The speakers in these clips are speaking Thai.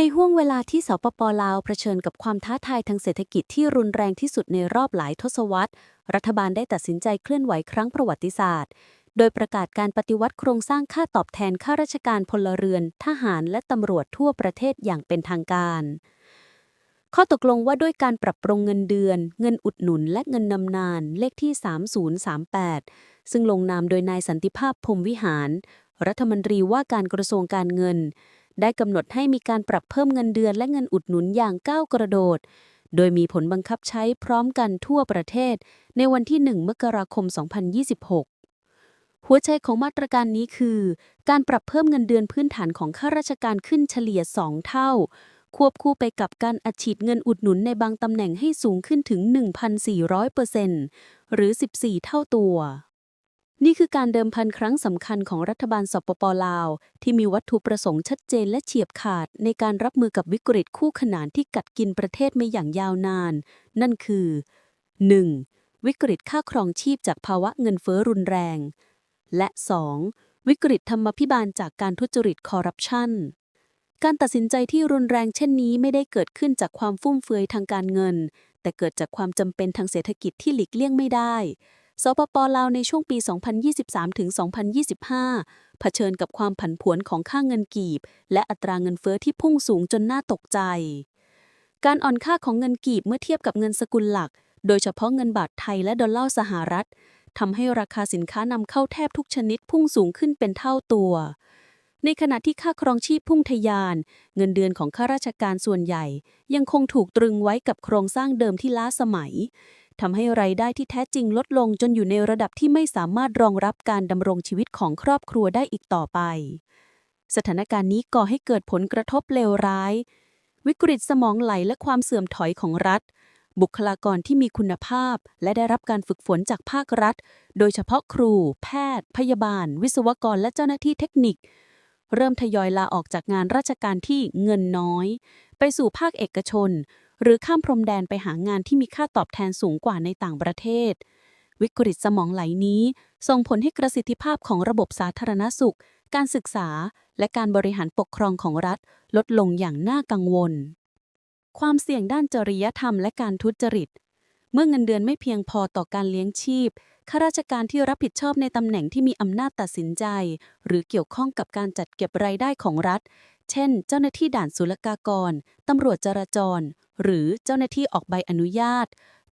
ในห่วงเวลาที่สปปลาวเผชิญกับความท้าทายทางเศรษฐกิจที่รุนแรงที่สุดในรอบหลายทศวรรษ รัฐบาลได้ตัดสินใจเคลื่อนไหวครั้งประวัติศาสตร์ โดยประกาศการปฏิวัติโครงสร้างค่าตอบแทนข้าราชการพลเรือน ทหารและตำรวจทั่วประเทศอย่างเป็นทางการ ข้อตกลงว่าด้วยการปรับปรุงเงินเดือน เงินอุดหนุน และเงินนำนานเลขที่ 3038 ซึ่งลงนามโดยนายสันติภาพพรมวิหาร รัฐมนตรีว่าการกระทรวงการเงิน ได้กำหนดให้มีการปรับเพิ่มเงินเดือนและเงินอุดหนุนอย่างก้าวกระโดด โดยมีผลบังคับใช้พร้อมกันทั่วประเทศ ในวันที่ 1 มกราคม 2026หัวใจของมาตรการนี้คือ การปรับเพิ่มเงินเดือนพื้นฐานของข้าราชการขึ้นเฉลี่ย 2 เท่า ควบคู่ไปกับการอัดฉีดเงินอุดหนุนในบางตำแหน่งให้สูงขึ้นถึง 1,400%หรือ 14 เท่าตัว นี่คือการเดิมพันครั้งสำคัญของรัฐบาลสปปลาว ที่มีวัตถุประสงค์ชัดเจนและเฉียบขาด ในการรับมือกับวิกฤตคู่ขนานที่กัดกินประเทศมาอย่างยาวนาน นั่นคือ 1. วิกฤตค่าครองชีพจากภาวะเงินเฟ้อรุนแรง และ 2. วิกฤตธรรมพิบาลจากการทุจริตคอร์รัปชันการตัดสินใจที่รุนแรงเช่นนี้ไม่ได้เกิดขึ้นจากความฟุ่มเฟือยทางการเงิน แต่เกิดจากความจำเป็นทางเศรษฐกิจที่หลีกเลี่ยงไม่ได้ สปปลาวในช่วงปี 2023 ถึง 2025 เผชิญกับความผันผวนของค่าเงินกีบ และอัตราเงินเฟ้อที่พุ่งสูงจนน่าตกใจ การอ่อนค่าของเงินกีบเมื่อเทียบกับเงินสกุลหลัก โดยเฉพาะเงินบาทไทยและดอลลาร์สหรัฐทำให้ราคาสินค้านำเข้าแทบทุกชนิดพุ่งสูงขึ้นเป็นเท่าตัว ในขณะที่ค่าครองชีพพุ่งทะยาน เงินเดือนของข้าราชการส่วนใหญ่ ยังคงถูกตรึงไว้กับโครงสร้างเดิมที่ล้าสมัยทำให้ไรายได้ที่แท้จริงลดลงจนอยู่ในระดับที่ไม่สามารถรองรับการดำรงชีวิตของครอบครัวได้อีกต่อไป สถานการณ์นี้ก่อให้เกิดผลกระทบเลวร้าย วิกฤตสมองไหลและความเสื่อมถอยของรัฐ บุคลากรที่มีคุณภาพ และได้รับการฝึกฝนจากภาครัฐ โดยเฉพาะครู แพทย์ พยาบาล วิศวกรและเจ้าหน้าที่เทคนิค เริ่มทยอยลาออกจากงานราชการที่เงินน้อย ไปสู่ภาคเอกชน หรือข้ามพรมแดนไปหางานที่มีค่าตอบแทนสูงกว่าในต่างประเทศ วิกฤตสมองไหลนี้ ส่งผลให้ประสิทธิภาพของระบบสาธารณสุข การศึกษา และการบริหารปกครองของรัฐ ลดลงอย่างน่ากังวล ความเสี่ยงด้านจริยธรรมและการทุจริต เมื่อเงินเดือนไม่เพียงพอต่อการเลี้ยงชีพข้าราชการที่รับผิดชอบในตำแหน่งที่มีอำนาจตัดสินใจ หรือเกี่ยวข้องกับการจัดเก็บรายได้ของรัฐ เช่น เจ้าหน้าที่ด่านศุลกากร ตำรวจจราจร หรือเจ้าหน้าที่ออกใบอนุญาต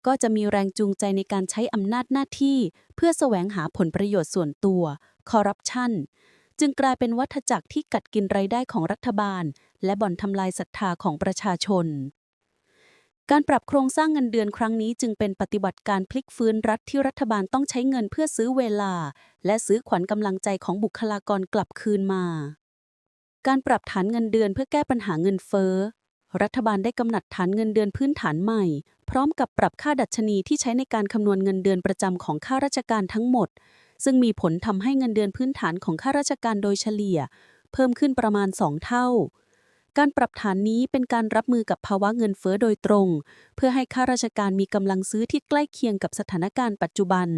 ก็จะมีแรงจูงใจในการใช้อำนาจหน้าที่ เพื่อแสวงหาผลประโยชน์ส่วนตัว คอร์รัปชัน จึงกลายเป็นวัฏจักรที่กัดกินรายได้ของรัฐบาล และบ่อนทำลายศรัทธาของประชาชน การปรับโครงสร้างเงินเดือนครั้งนี้จึงเป็นปฏิบัติการพลิกฟื้นรัฐที่รัฐบาลต้องใช้เงินเพื่อซื้อเวลา และซื้อขวัญกำลังใจของบุคลากรกลับคืนมา การปรับฐานเงินเดือนเพื่อแก้ปัญหาเงินเฟ้อ รัฐบาลได้กำหนดฐานเงินเดือนพื้นฐานใหม่ พร้อมกับปรับค่าดัชนีที่ใช้ในการคำนวณเงินเดือนประจำของข้าราชการทั้งหมด ซึ่งมีผลทำให้เงินเดือนพื้นฐานของข้าราชการโดยเฉลี่ย เพิ่มขึ้นประมาณ 2 เท่า การปรับฐานนี้เป็นการรับมือกับภาวะเงินเฟ้อโดยตรง เพื่อให้ข้าราชการมีกำลังซื้อที่ใกล้เคียงกับสถานการณ์ปัจจุบัน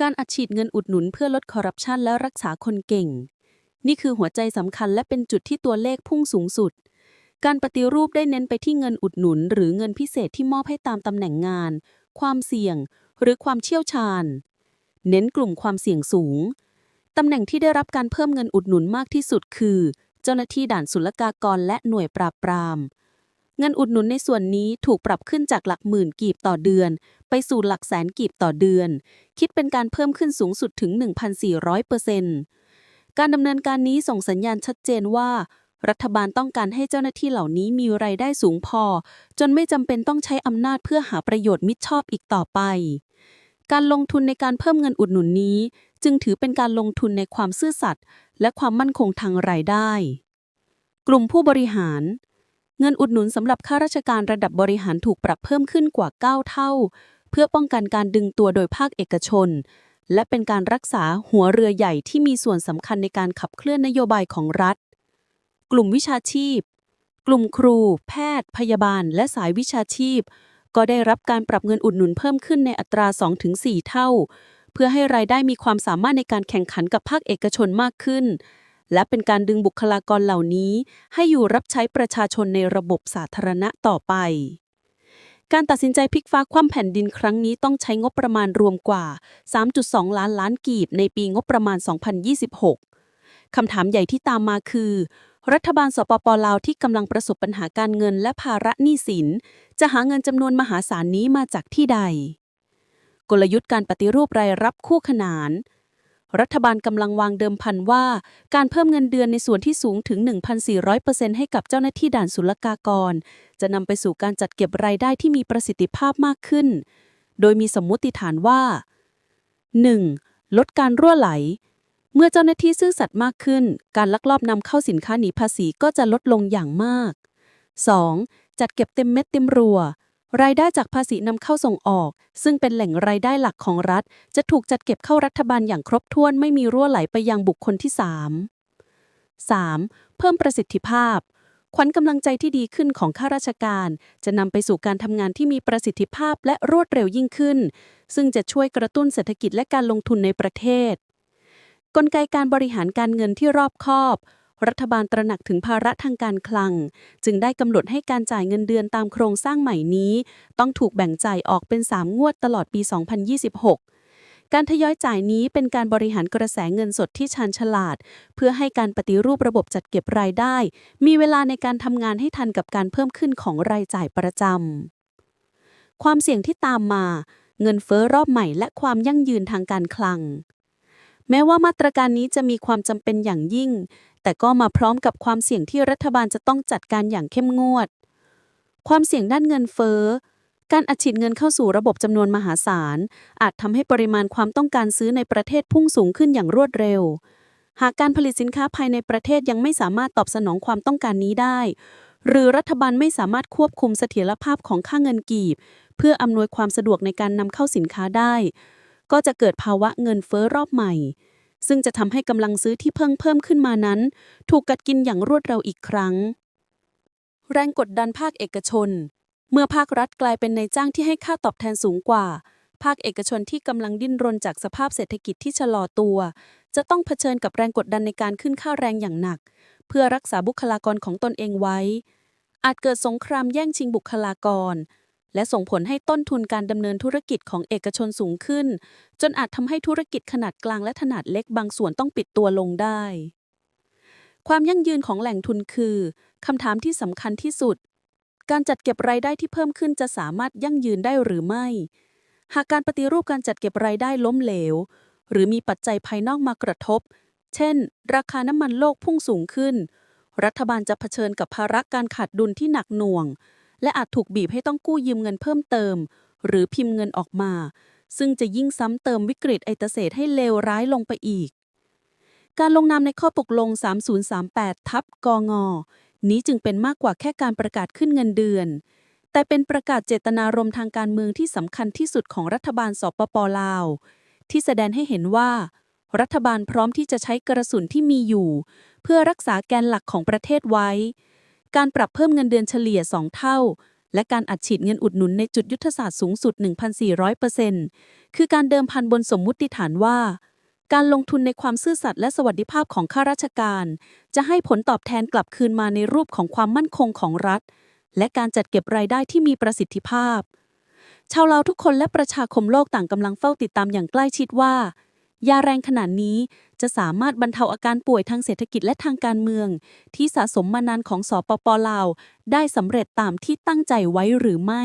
การอัดฉีดเงินอุดหนุนเพื่อลดคอร์รัปชันและรักษาคนเก่ง นี่คือหัวใจสำคัญและเป็นจุดที่ตัวเลขพุ่งสูงสุดการปฏิรูปได้เน้นไปที่เงินอุดหนุน หรือเงินพิเศษที่มอบให้ตามตำแหน่งงาน ความเสี่ยง หรือความเชี่ยวชาญ เน้นกลุ่มความเสี่ยงสูง ตำแหน่งที่ได้รับการเพิ่มเงินอุดหนุนมากที่สุดคือ เจ้าหน้าที่ด่านศุลกากรและหน่วยปราบปราม เงินอุดหนุนในส่วนนี้ถูกปรับขึ้นจากหลักหมื่นกีบต่อเดือน ไปสู่หลักแสนกีบต่อเดือน คิดเป็นการเพิ่มขึ้นสูงสุดถึง 1,400%การดำเนินการนี้ส่งสัญญาณชัดเจนว่า รัฐบาลต้องการให้เจ้าหน้าที่เหล่านี้มีรายได้สูงพอ จนไม่จำเป็นต้องใช้อำนาจเพื่อหาประโยชน์มิชอบอีกต่อไป การลงทุนในการเพิ่มเงินอุดหนุนนี้ จึงถือเป็นการลงทุนในความซื่อสัตย์ และความมั่นคงทางรายได้ กลุ่มผู้บริหาร เงินอุดหนุนสำหรับข้าราชการระดับบริหารถูกปรับเพิ่มขึ้นกว่า 9 เท่า เพื่อป้องกันการดึงตัวโดยภาคเอกชน และเป็นการรักษาหัวเรือใหญ่ที่มีส่วนสำคัญในการขับเคลื่อนนโยบายของรัฐ กลุ่มวิชาชีพ กลุ่มครู แพทย์ พยาบาล และสายวิชาชีพ ก็ได้รับการปรับเงินอุดหนุนเพิ่มขึ้นในอัตรา 2-4 เท่า เพื่อให้รายได้มีความสามารถในการแข่งขันกับภาคเอกชนมากขึ้น และเป็นการดึงบุคลากรเหล่านี้ ให้อยู่รับใช้ประชาชนในระบบสาธารณะต่อไป การตัดสินใจพลิกฟ้าคว่ำแผ่นดินครั้งนี้ต้องใช้งบประมาณรวมกว่า 3.2 ล้านล้านกีบในปีงบประมาณ 2026 คำถามใหญ่ที่ตามมาคือ รัฐบาลสปปลาวที่กำลังประสบปัญหาการเงินและภาระหนี้สิน จะหาเงินจำนวนมหาศาลนี้มาจากที่ใด กลยุทธ์การปฏิรูปรายรับคู่ขนาน รัฐบาลกำลังวางเดิมพันว่า การเพิ่มเงินเดือนในส่วนที่สูงถึง 1,400%ให้กับเจ้าหน้าที่ด่านศุลกากร จะนำไปสู่การจัดเก็บรายได้ที่มีประสิทธิภาพมากขึ้น โดยมีสมมุติฐานว่า 1. ลดการรั่วไหล เมื่อเจ้าหน้าที่ซื่อสัตย์มากขึ้น การลักลอบนำเข้าสินค้าหนีภาษีก็จะลดลงอย่างมาก 2. จัดเก็บเต็มเม็ดเต็มรัว รายได้จากภาษีนำเข้าส่งออก ซึ่งเป็นแหล่งรายได้หลักของรัฐ จะถูกจัดเก็บเข้ารัฐบาลอย่างครบถ้วนไม่มีรั่วไหลไปยังบุคคลที่ 3. 3. เพิ่มประสิทธิภาพ ขวัญกำลังใจที่ดีขึ้นของข้าราชการ จะนำไปสู่การทำงานที่มีประสิทธิภาพและรวดเร็วยิ่งขึ้น ซึ่งจะช่วยกระตุ้นเศรษฐกิจและการลงทุนในประเทศ กลไกการบริหารการเงินที่รอบคอบ รัฐบาลตระหนักถึงภาระทางการคลัง จึงได้กำหนดให้การจ่ายเงินเดือนตามโครงสร้างใหม่นี้ ต้องถูกแบ่งจ่ายออกเป็น 3 งวดตลอดปี 2026การทยอยจ่ายนี้เป็นการบริหารกระแสเงินสดที่ชาญฉลาด เพื่อให้การปฏิรูประบบจัดเก็บรายได้ มีเวลาในการทำงานให้ทันกับการเพิ่มขึ้นของรายจ่ายประจำ ความเสี่ยงที่ตามมา เงินเฟ้อรอบใหม่และความยั่งยืนทางการคลัง แม้ว่ามาตรการนี้จะมีความจำเป็นอย่างยิ่ง แต่ก็มาพร้อมกับความเสี่ยงที่รัฐบาลจะต้องจัดการอย่างเข้มงวด ความเสี่ยงด้านเงินเฟ้อ การอัดฉีดเงินเข้าสู่ระบบจำนวนมหาศาล อาจทำให้ปริมาณความต้องการซื้อในประเทศพุ่งสูงขึ้นอย่างรวดเร็ว หากการผลิตสินค้าภายในประเทศยังไม่สามารถตอบสนองความต้องการนี้ได้ หรือรัฐบาลไม่สามารถควบคุมเสถียรภาพของค่าเงินกีบ เพื่ออำนวยความสะดวกในการนำเข้าสินค้าได้ ก็จะเกิดภาวะเงินเฟ้อรอบใหม่ ซึ่งจะทำให้กำลังซื้อที่เพิ่งเพิ่มขึ้นมานั้น ถูกกัดกินอย่างรวดเร็วอีกครั้ง แรงกดดันภาคเอกชน เมื่อภาครัฐกลายเป็นนายจ้างที่ให้ค่าตอบแทนสูงกว่า ภาคเอกชนที่กำลังดิ้นรนจากสภาพเศรษฐกิจที่ชะลอตัว จะต้องเผชิญกับแรงกดดันในการขึ้นค่าแรงอย่างหนัก เพื่อรักษาบุคลากรของตนเองไว้ อาจเกิดสงครามแย่งชิงบุคลากร และส่งผลให้ต้นทุนการดำเนินธุรกิจของเอกชนสูงขึ้น จนอาจทำให้ธุรกิจขนาดกลางและขนาดเล็กบางส่วนต้องปิดตัวลงได้ ความยั่งยืนของแหล่งทุนคือคำถามที่สำคัญที่สุด การจัดเก็บรายได้ที่เพิ่มขึ้นจะสามารถยั่งยืนได้หรือไม่ หากการปฏิรูปการจัดเก็บรายได้ล้มเหลว หรือมีปัจจัยภายนอกมากระทบ เช่น ราคาน้ำมันโลกพุ่งสูงขึ้น รัฐบาลจะเผชิญกับภาระการขาดดุลที่หนักหน่วง และอาจถูกบีบให้ต้องกู้ยืมเงินเพิ่มเติม หรือพิมพ์เงินออกมา ซึ่งจะยิ่งซ้ำเติมวิกฤตไอเตเศษให้เลวร้ายลงไปอีก การลงนามในข้อตกลง 3038 ทับกง นี้จึงเป็นมากกว่าแค่การประกาศขึ้นเงินเดือน แต่เป็นประกาศเจตนารมณ์ทางการเมืองที่สำคัญที่สุดของรัฐบาลสปปลาว ที่แสดงให้เห็นว่า รัฐบาลพร้อมที่จะใช้กระสุนที่มีอยู่ เพื่อรักษาแกนหลักของประเทศไว้ การปรับเพิ่มเงินเดือนเฉลี่ย 2 เท่า และการอัดฉีดเงินอุดหนุนในจุดยุทธศาสตร์สูงสุด 1,400%คือการเดิมพันบนสมมุติฐานว่า การลงทุนในความซื่อสัตย์และสวัสดิภาพของข้าราชการ จะให้ผลตอบแทนกลับคืนมาในรูปของความมั่นคงของรัฐ และการจัดเก็บรายได้ที่มีประสิทธิภาพ ชาวลาทุกคนและประชาคมโลกต่างกำลังเฝ้าติดตามอย่างใกล้ชิดว่า ยาแรงขนาดนี้ จะสามารถบรรเทาอาการป่วยทางเศรษฐกิจและทางการเมือง ที่สะสมมานานของสปปลาว ได้สำเร็จตามที่ตั้งใจไว้หรือไม่